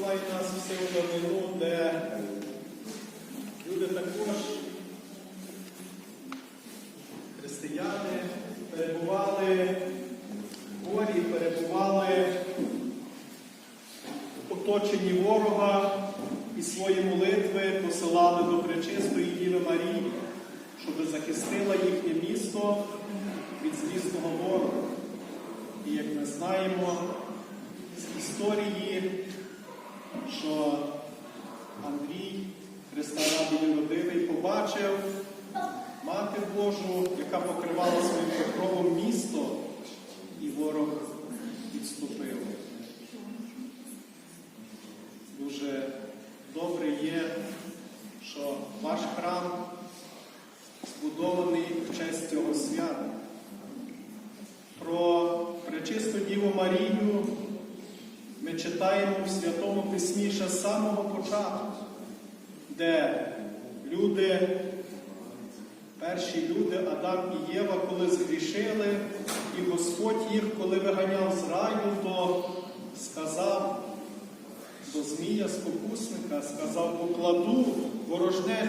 посилають нас всі у давнину, де е, люди також, християни, перебували в горі, перебували в оточенні ворога і свої молитви посилали до Пречистої Діви Марії, щоб захистила їхнє місто від злісного ворога. І як ми знаємо, з історії що Андрій, Христа Раді родивий, побачив Мати Божу, яка покривала своїм покровом місто, і ворог відступив. Дуже добре є, що ваш храм збудований в честь цього свята. Про пречисту Діву Марію ми читаємо в Святому Письмі ще з самого початку, де люди, перші люди, Адам і Єва, коли згрішили, і Господь їх, коли виганяв з раю, то сказав до Змія спокусника, сказав, покладу ворожне